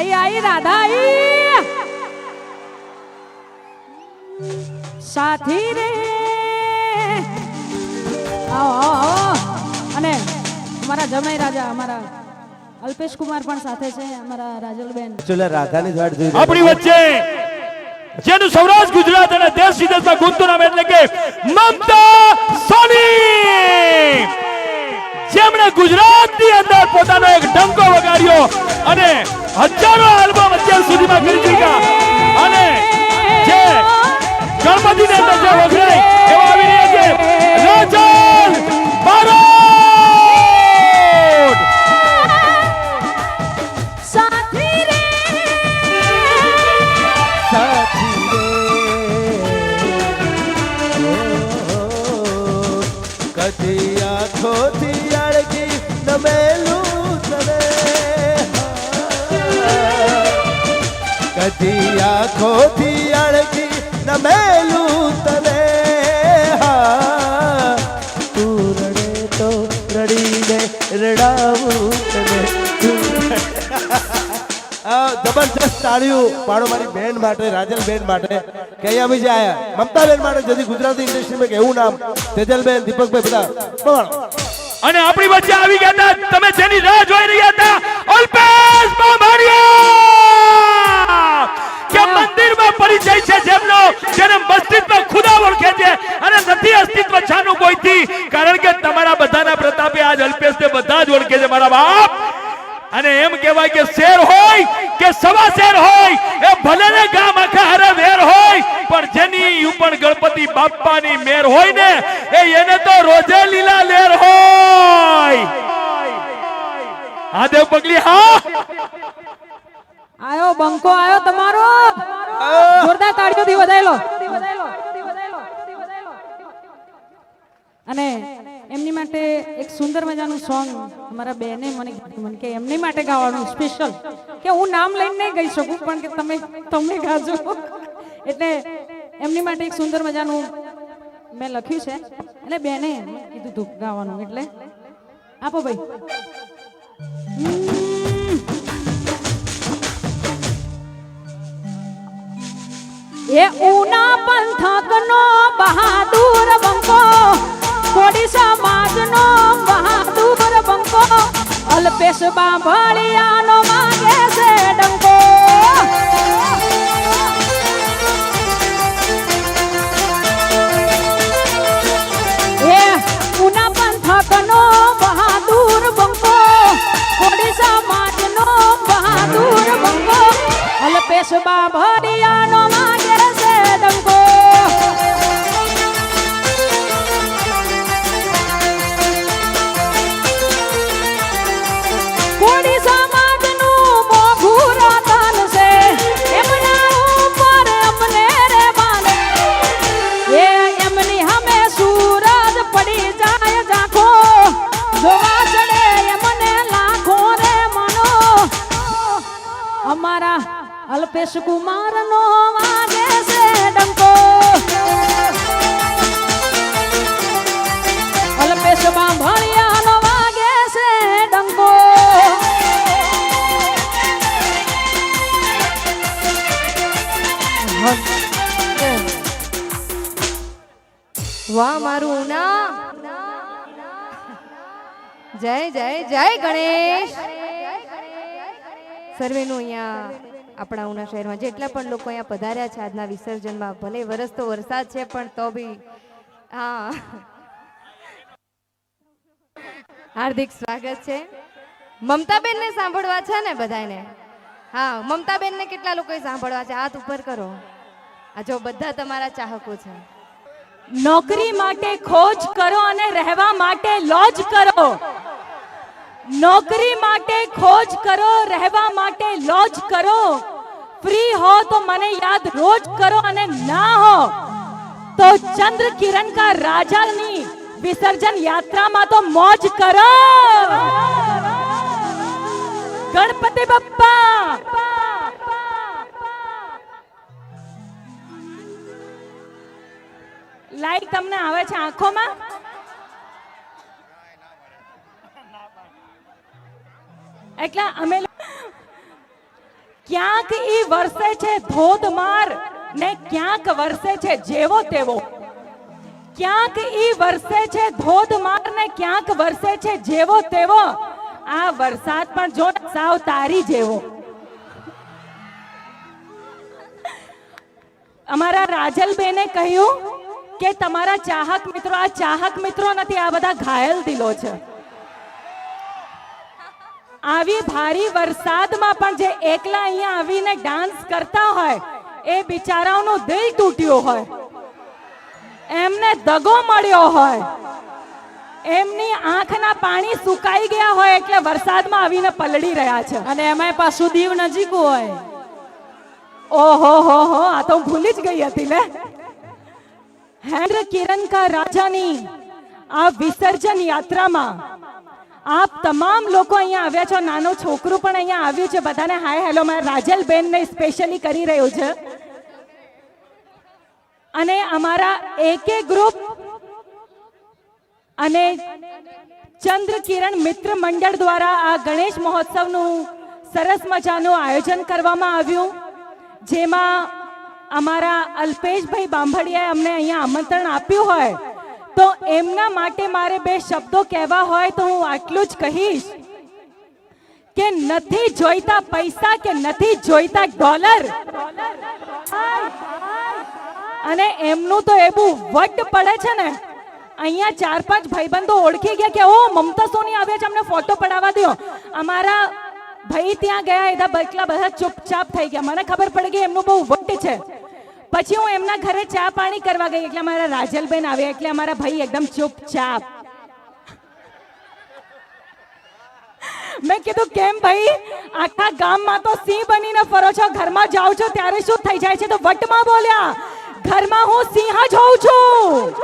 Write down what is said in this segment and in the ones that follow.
આઈ આઈ રાધા આઈ. સાથી રે. આવો આવો આવો. અને અમારા જમાઈ રાજા અમારા અલ્પેશ કુમાર પણ સાથે છે અમારા રાજલબેન. ચલો રાધાની વાટ જોઈ આપણી વચ્ચે જેનું સૌરાષ્ટ્ર ગુજરાત અને દેશ વિદેશમાં ગુંજતું નામ એટલે કે મમતા સોની. જેમણે ગુજરાતની અંદર પોતાનો એક ડંકો વગાડ્યો અને હજારો આલ્બમ અત્યાર સુધીમાં કરી ચૂક્યા અને જે ગણપતિની અંદર જે એવા આવી રહ્યા છે. રાજન બારોટ! સાથી રે સાથી રે. કદી આંખોથી અળગી નમેલું કદી આંખોથી અળગી નમેલું તને. તું રડે તો રડીને રડાવું તને. જબરજસ્ત તાળીઓ પાડો મારી બેન માટે રાજલ બેન માટે, કે અહીંયા બી આયા મમતા બેન માટે, જેથી ગુજરાતી ઇન્ડસ્ટ્રીમાં કેવું નામ, તેજલબેન, દીપકભાઈ બધા અને આપણી વચ્ચે આવી ગયા હતા, તમે જેની રાહ જોઈ રહ્યા હતા, અલ્પેશ બામણિયા છે. અને નથી અસ્તિત્વ છાનું કોઈથી? કારણ કે તમારા બધાના પ્રતાપે આજ અલ્પેશને બધા જ ઓળખે છે મારા બાપ. અને એમ કહેવાય કે શેર હોય કે સવા શેર હોય એ ભલે ને ગામ આખા હરે વેર હોય પણ જેની ઉપર ગણપતિ બાપ્પાની મેર હોય ને એ એને તો રોજે લીલા લેર હોય. હા દેવ પગલી હા? આયો બંકો આયો તમારો. જોરદાર તાળીઓથી વધાયેલો. અને એમની માટે એક સુંદર મજાનું સોંગ અમારા બેને મને મને કે એમની માટે ગાવાનું સ્પેશિયલ કે હું નામ લઈને નહીં ગઈ શકું, પણ કે તમે તમે ગાજો. એટલે એમની માટે એક સુંદર મજાનું મેં લખ્યું છે. એટલે બેને કીધું તું ગાવાનું. એટલે આપો ભાઈ. એ ઉના પંથકનો બહાદુર બંકો અલ્પેશ બાંભળિયાનો માગે છે ડંકો. એ ઉના પંથકનો બહાદુર બંકો. કોડી સમાજનો બહાદુર બંકો. અલ્પેશ બાંભળિયાનો માગે અમારા અલ્પેશ કુમાર નો વાગે છે ડંકો. અલ્પેશ બાંભણિયા નો વાગે છે ડંકો. વાહ, મારું ના જય જય જય ગણેશ. સર્વેનું અહીંયા આપણા ઉના શહેરમાં જેટલા પણ લોકો અહીંયા પધાર્યા છે આજના વિસર્જનમાં, ભલે વરસ તો વરસાદ છે, પણ તો બી, હા. હાર્દિક સ્વાગત છે. મમતાબેનને સાંભળવા છે ને બધાને હા, મમતાબેનને કેટલા લોકોએ સાંભળવા છે? હાથ ઉપર કરો. આ જો બધા તમારા ચાહકો છે. નોકરી માટે ખોજ કરો અને રહેવા માટે લોજ કરો. નોકરી માટે ખોજ કરો, રહેવા માટે લોજ કરો. ફ્રી હો તો મને યાદ રોજ કરો અને ના હો. તો ચંદ્ર કિરણ કા રાજાની વિસર્જન યાત્રામાં તો મોજ કરો. ગણપતિ બપ્પા! લાઈટ તમને આવે છે આંખોમાં? એટલે અમે ક્યાંક ઈ વરસે છે ધોધમાર ને ક્યાંક વરસે છે જેવો તેવો. ક્યાંક ઈ વરસે છે ધોધમાર ને ક્યાંક વરસે છે જેવો તેવો. આ વરસાદ પણ જો સાવ તારી જેવો. અમારા રાજલબેને કહ્યું કે તમારા ચાહક મિત્રો, આ ચાહક મિત્રો નથી, આ બધા ઘાયલ દિલો છે. આવી ભારી વરસાદમાં પણ જે એકલા અહીંયા આવીને ડાન્સ કરતા હોય એ બિચારાઓનું દિલ તૂટ્યું હોય. એમને દગો મળ્યો હોય. એમની આંખના પાણી સુકાઈ ગયા હોય એટલે વરસાદમાં આવીને પલળી રહ્યા છે. અને એમાંય પાછું દીવ નજીક હોય. ઓહો હો હો આ તો ભૂલી જ ગઈ હતી ને હેન્દ્ર કિરણ કા રાજાની આ વિસર્જન યાત્રામાં આપ તમામ લોકો અહીંયા આવ્યા છો. નાનો છોકરું પણ અહીંયા આવ્યું છે. બધાને હાય, હેલો. મારા રાજલબેનને સ્પેશિયલી કરી રહ્યું છે. અને અમારા એકે ગ્રુપ અને ચંદ્ર કિરણ મિત્ર મંડળ દ્વારા આ ગણેશ મહોત્સવનું સરસ મજાનું આયોજન કરવામાં આવ્યું. જેમાં અમારા અલ્પેશભાઈ બાંભડિયાએ અમને અહીંયા આમંત્રણ આપ્યું હોય. તો એમના માટે મારે બે શબ્દો કહેવા હોય તો હું આટલું જ કહીશ. કે નથી જોઈતા પૈસા કે નથી જોઈતા ડોલર. અને એમનું તો એવું વટ પડે છે ને, અહીંયા ચાર પાંચ ભાઈબંધો ઓળખી ગયા કે, ઓ, મમતા સોની આવ્યા છે, અમને ફોટો પડાવવા દો અમારા ભાઈ ત્યાં ગયા, એના બકલા બધા ચૂપચાપ થઈ ગયા. મને ખબર પડી ગઈ, એમનું બહુ વટ છે. પછી હું એમના ઘરે ચા પાણી કરવા ગઈ એટલે અમારા રાજલબેન આવ્યા એટલે અમારા ભાઈ એકદમ ચૂપચાપ. મેં કીધું, કેમ ભાઈ? આખા ગામમાં તો સિંહ બનીને ફરો છો, ઘરમાં જાઓ છો, ત્યારે શું થઈ જાય છે? તો વટમાં બોલ્યા, ઘરમાં હું સિંહ જ હોઉં છું.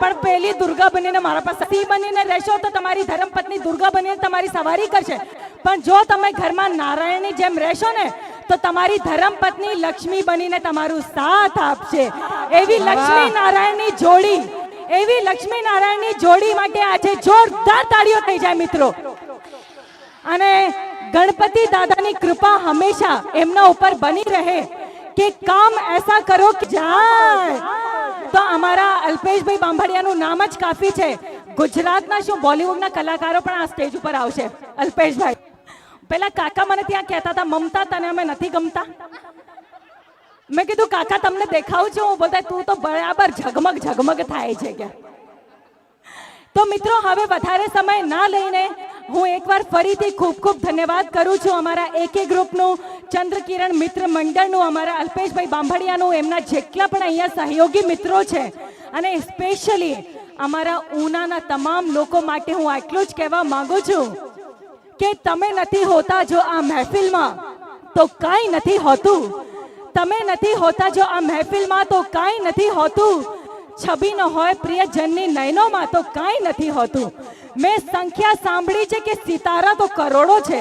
પણ પેલી દુર્ગા બનીને મારા પાસે સિંહ બનીને રહેશો તો તમારી ધર્મપત્ની દુર્ગા બનીને તમારી સવારી કરશે. પણ જો તમે ઘરમાં નારાયણની જેમ રહેશો ને તો તમારી ધર્મપત્ની લક્ષ્મી બનીને તમારું સાથ આપશે. એવી લક્ષ્મી નારાયણની જોડી એવી લક્ષ્મી નારાયણની જોડી માટે આજે જોરદાર તાળીઓ થઈ જાય મિત્રો. અને ગણપતિ દાદાની કૃપા હંમેશા એમના ઉપર બની રહે કે કામ એસા કરો કે જાય. તો અમારા અલ્પેશભાઈ બાંભડિયાનું નામ જ કાફી છે. ગુજરાતના શું બોલિવૂડના કલાકારો પણ આ સ્ટેજ ઉપર આવશે. અલ્પેશભાઈ. પેલા કાકા મને ત્યાં કહેતા હતા, મમતા, તને અમે નથી ગમતા. મેં કીધું, કાકા, તમને દેખાવું છું. હું બોલતા, તું તો બરાબર ઝગમગ ઝગમગ થાય છે કે. તો મિત્રો, હવે વધારે સમય ના લઈને હું એકવાર ફરીથી ખૂબ ખૂબ ધન્યવાદ કરું છું અમારા એકે ગ્રુપનું, ચંદ્રકિરણ મિત્ર મંડળનું, અમારા અલ્પેશભાઈ બાંભડિયાનું એમના જેટલા પણ અહીંયા સહયોગી મિત્રો છે. અને સ્પેશિયલી અમારા ઉનાના તમામ લોકો માટે હું આટલું જ કહેવા માગું છું. કે તમે નથી હોતા જો આ મહેફિલમાં, તો કાંઈ નથી હોતું. તમે નથી હોતા જો આ મહેફિલમાં, તો કાંઈ નથી હોતું. છબી ન હોય પ્રિયજનની નયનોમાં, તો કાંઈ નથી હોતું. મેં સંખ્યા સાંભળી છે કે સિતારા તો કરોડો છે.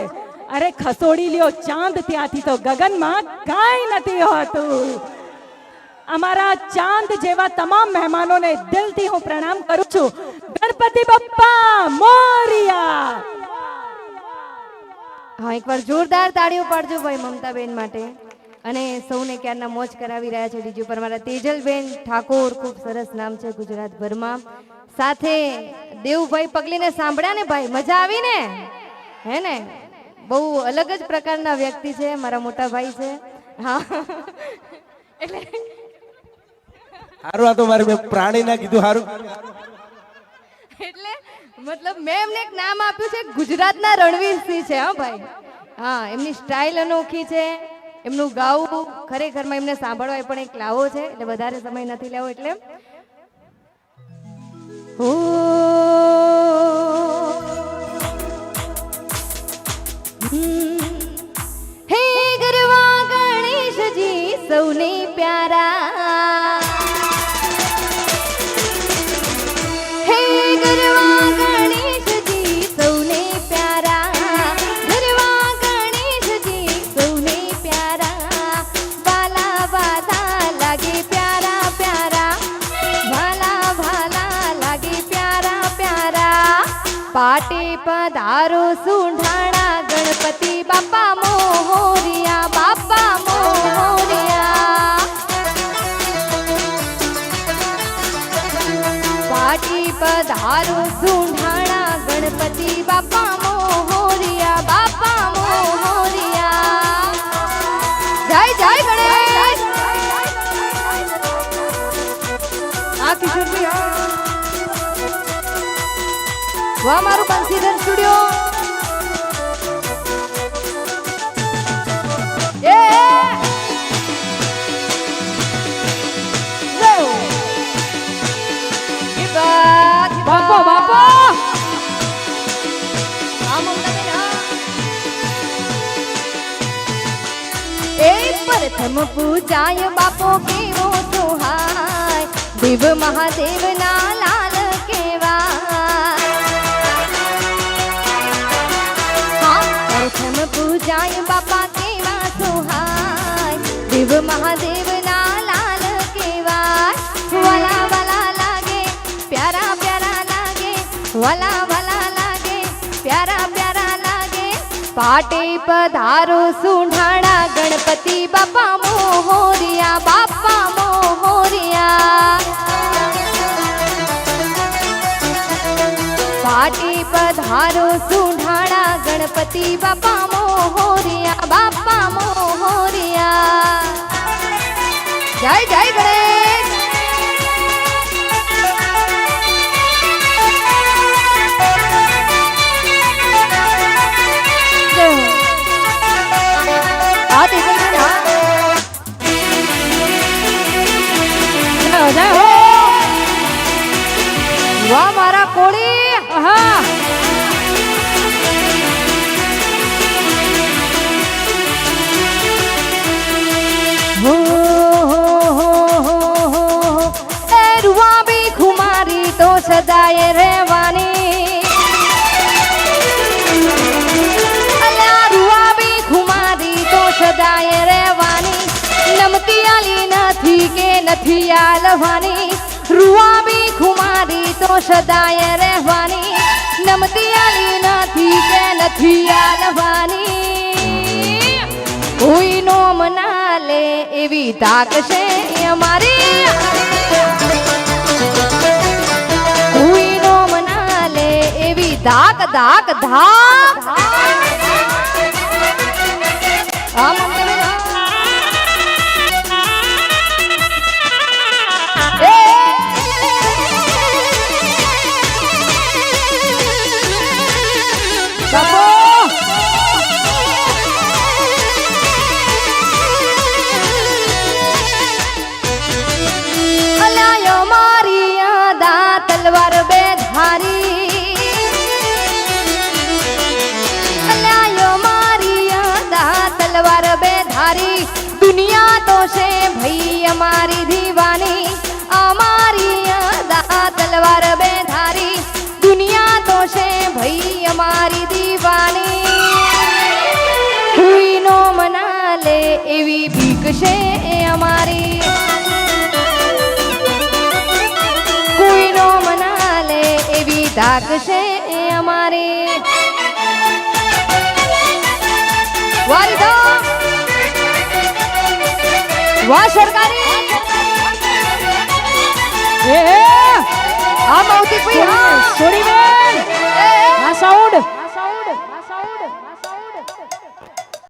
અરે ખસોડી લ્યો, ચાંદ ત્યાંથી તો ગગનમાં કાંઈ નથી હોતું. અમારા ચાંદ જેવા તમામ મહેમાનોને દિલથી હું પ્રણામ કરું છું. ગણપતિ બપ્પા મોરિયા! હા, એકવાર જોરદાર તાળીઓ પાડજો ભાઈ મમતાબેન માટે. અને સૌને ક્યારના મોજ કરાવી રહ્યા છે ડીજી પર મારા તેજલબેન ઠાકોર, ખૂબ સરસ નામ છે ગુજરાતભરમાં. સાથે દેવભાઈ પગલીને સાંભળ્યા ને ભાઈ? મજા આવી ને? હે ને? બહુ અલગ જ પ્રકારના વ્યક્તિ છે, મારા મોટા ભાઈ છે. હા. એટલે હારું, આ તો મારે મેં કીધું, હારું. એટલે મતલબ મેં એમને એક નામ આપ્યું છે, ગુજરાતના રણવીરસિંહ છે, હા ભાઈ. હા, એમની સ્ટાઇલ અનોખી છે, એમનું ગાવું ખરેખરમાં એમને સાંભળવા પણ એક લાવો છે, એટલે વધારે સમય નથી લેવો, એટલે ઓ હે ગરવા ગણેશજી, સૌને પ્યારા ધારું સુંઢાણા ગણપતિ બાપા મોહોરિયા બાપા મોહોરિયા. જય જય ગણેશ. આ કિશોરભાઈ. વાહ મારું બંસીધર સ્ટુડિયો પ્રથમ પૂજાય બાપો કેવો સુહાય? દેવ મહાદેવ ના લાલ કેવા પ્રથમ પૂજાય બાપા કેવા સુહાય? દેવ મહાદેવ ના લાલ કેવાય વાલા વાલા લાગે, પ્યારા પ્યારા લાગે, વાલા વાલા લાગે, પ્યારા પ્યારા લાગે. પાટે પધારો, સુંઢાણા ગણપતિ બાપા મોહોરિયા બાપા મોહોરિયા પાટી પધારો સુંઢાણા ગણપતિ બાપા મોહોરિયા બાપા મોહોરિયા જય જય ગણેશ હો, હો. વાહ નથી આલવાની રૂવાબી ખુમારી તો સદાય રહેવાની. નમતી આલી નથી કે નથી આલવાની. કોઈ નો મના એવી તાક છે અમારી. કોઈ નો મના એવી ધાક ધાક ધાક. આ તલવાર બે ધારી દુનિયા તો છે ભઈ અમારી દીવાની કોઈનો મના લે એવી ભીખ છે અમારી. કોઈનો મના એવી ધાક છે અમારી. સરકારી! હે! આ મૌતી કોઈ હા છોડી બેન એ, એ. આ સાઉન્ડ